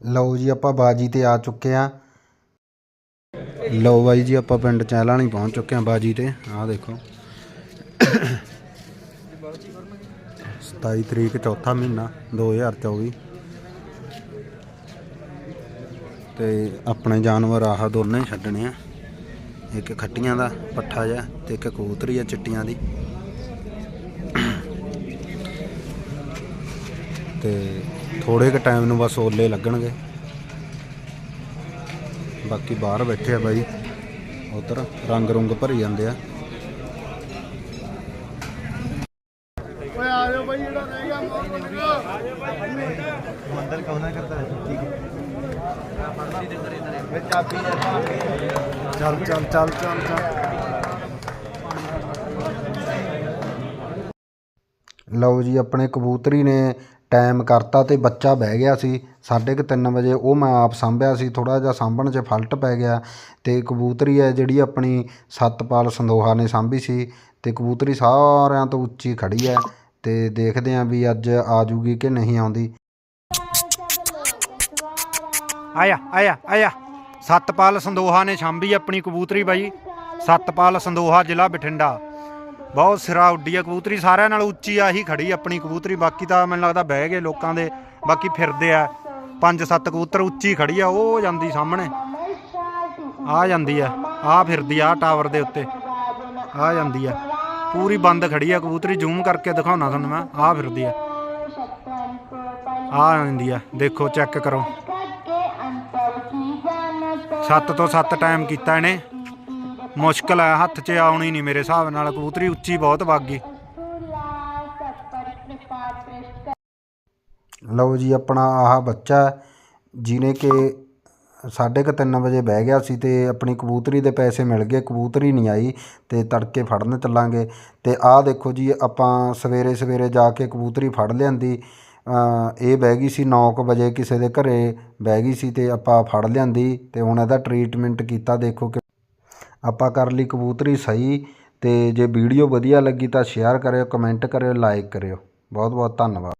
ਲਓ ਜੀ, ਆਪਾਂ ਬਾਜੀ ਤੇ ਆ ਚੁੱਕੇ ਆ ਲਓ ਬਾਈ ਜੀ, ਆਪਾਂ ਪਿੰਡ ਚਹਿਲਾਂ ਨਹੀਂ ਪਹੁੰਚ ਚੁੱਕੇ ਆ ਬਾਜੀ ਤੇ। ਆਹ ਦੇਖੋ। 27 ਤਰੀਕ, ਚੌਥਾ ਮਹੀਨਾ 2024 ਤੇ ਆਪਣੇ ਜਾਨਵਰ ਆਹ ਦੋਨੇ ਹੀ ਛੱਡਣੇ ਆ। ਇੱਕ ਖੱਟੀਆਂ ਦਾ ਪੱਠਾ ਜਿਹਾ ਤੇ ਇੱਕ ਕਬੂਤਰੀ ਆ ਚਿੱਟੀਆਂ ਦੀ। ਤੇ ਥੋੜੇ ਕੁ ਟਾਈਮ ਨੂੰ ਬਸ ਓਲੇ ਲੱਗਣਗੇ। ਬਾਕੀ ਬਾਹਰ ਬੈਠੇ ਆ ਬਾਈ। ਉਧਰ ਰੰਗ ਰੰਗ ਭਰੀ ਜਾਂਦੇ ਆ। ਲਓ ਜੀ ਆਪਣੇ ਕਬੂਤਰੀ ਨੇ ਟਾਈਮ ਕਰਤਾ ਅਤੇ ਬੱਚਾ ਬਹਿ ਗਿਆ ਸੀ। 3:30 ਵਜੇ ਉਹ ਮੈਂ ਆਪ ਸਾਂਭਿਆ ਸੀ। ਥੋੜ੍ਹਾ ਜਿਹਾ ਸਾਂਭਣ 'ਚ ਫਲਟ ਪੈ ਗਿਆ ਅਤੇ ਕਬੂਤਰੀ ਹੈ ਜਿਹੜੀ ਆਪਣੀ ਸਤਪਾਲ ਸੰਦੋਹਾ ਨੇ ਸਾਂਭੀ ਸੀ ਅਤੇ ਕਬੂਤਰੀ ਸਾਰਿਆਂ ਤੋਂ ਉੱਚੀ ਖੜ੍ਹੀ ਹੈ ਅਤੇ ਦੇਖਦੇ ਹਾਂ ਵੀ ਅੱਜ ਆ ਜੂਗੀ ਕਿ ਨਹੀਂ ਆਉਂਦੀ। ਆਇਆ ਆਇਆ ਆਇਆ। ਸਤਪਾਲ ਸੰਦੋਹਾ ਨੇ ਸਾਂਭੀ ਆਪਣੀ ਕਬੂਤਰੀ ਬਾਈ। ਸਤਪਾਲ ਸੰਦੋਹਾ ਜ਼ਿਲ੍ਹਾ ਬਠਿੰਡਾ। ਬਹੁਤ ਸਿਰਾ ਉੱਡੀ ਆ, ਕਬੂਤਰੀ ਸਾਰਿਆਂ ਨਾਲ ਉੱਚੀ ਆਹੀ ਖੜੀ ਆਪਣੀ ਕਬੂਤਰੀ, ਬਾਕੀ ਤਾਂ ਮੈਨੂੰ ਲੱਗਦਾ ਬਹਿ ਗਏ ਲੋਕਾਂ ਦੇ, ਬਾਕੀ ਫਿਰਦੇ ਆ। ਪੰਜ ਸੱਤ ਕਬੂਤਰ ਉੱਚੀ ਖੜੀ ਆ, ਉਹ ਜਾਂਦੀ ਸਾਹਮਣੇ, ਆ ਜਾਂਦੀ ਆ ਆ ਫਿਰਦੀ ਆ ਟਾਵਰ ਦੇ ਉੱਤੇ, ਆ ਜਾਂਦੀ ਆ। ਪੂਰੀ ਬੰਦ ਖੜੀ ਆ ਕਬੂਤਰੀ, ਜ਼ੂਮ ਕਰਕੇ ਦਿਖਾਉਣਾ ਤੁਹਾਨੂੰ ਮੈਂ, ਆ ਫਿਰਦੀ ਆ। ਆ ਜਾਂਦੀ ਆ, ਦੇਖੋ, ਚੈੱਕ ਕਰੋ। ਸੱਤ ਤੋਂ ਸੱਤ ਟਾਈਮ ਕੀਤਾ ਇਹਨੇ। ਮੁਸ਼ਕਲ ਹੈ ਹੱਥ 'ਚ ਆਉਣੀ ਨਹੀਂ ਮੇਰੇ ਹਿਸਾਬ ਨਾਲ, ਕਬੂਤਰੀ ਉੱਚੀ ਬਹੁਤ ਵਗ ਗਈ। ਲਓ ਜੀ, ਆਪਣਾ ਆਹ ਬੱਚਾ ਜਿਹਨੇ ਕਿ ਸਾਢੇ ਕੁ ਤਿੰਨ ਵਜੇ ਬਹਿ ਗਿਆ ਸੀ ਤੇ ਆਪਣੀ ਕਬੂਤਰੀ ਦੇ ਪੈਸੇ ਮਿਲ ਗਏ, ਕਬੂਤਰੀ ਨਹੀਂ ਆਈ ਤੇ ਤੜਕੇ ਫੜਨ ਚੱਲਾਂਗੇ। ਤੇ ਆਹ ਦੇਖੋ ਜੀ, ਆਪਾਂ ਸਵੇਰੇ ਸਵੇਰੇ ਜਾ ਕੇ ਕਬੂਤਰੀ ਫੜ ਲਿਆਂਦੀ। ਇਹ ਬਹਿ ਗਈ ਸੀ 9:00 ਵਜੇ ਕਿਸੇ ਦੇ ਘਰੇ, ਬਹਿ ਗਈ ਸੀ ਤੇ ਆਪਾਂ ਫੜ ਲਿਆਂਦੀ ਤੇ ਹੁਣ ਇਹਦਾ ਟ੍ਰੀਟਮੈਂਟ ਕੀਤਾ, ਦੇਖੋ ਕਿ ਆਪਾਂ ਕਰ ਲਈ ਕਬੂਤਰੀ ਸਹੀ ਅਤੇ ਜੇ ਵੀਡੀਓ ਵਧੀਆ ਲੱਗੀ ਤਾਂ ਸ਼ੇਅਰ ਕਰਿਓ ਕਮੈਂਟ ਕਰਿਓ ਲਾਈਕ ਕਰਿਓ। ਬਹੁਤ ਬਹੁਤ ਧੰਨਵਾਦ।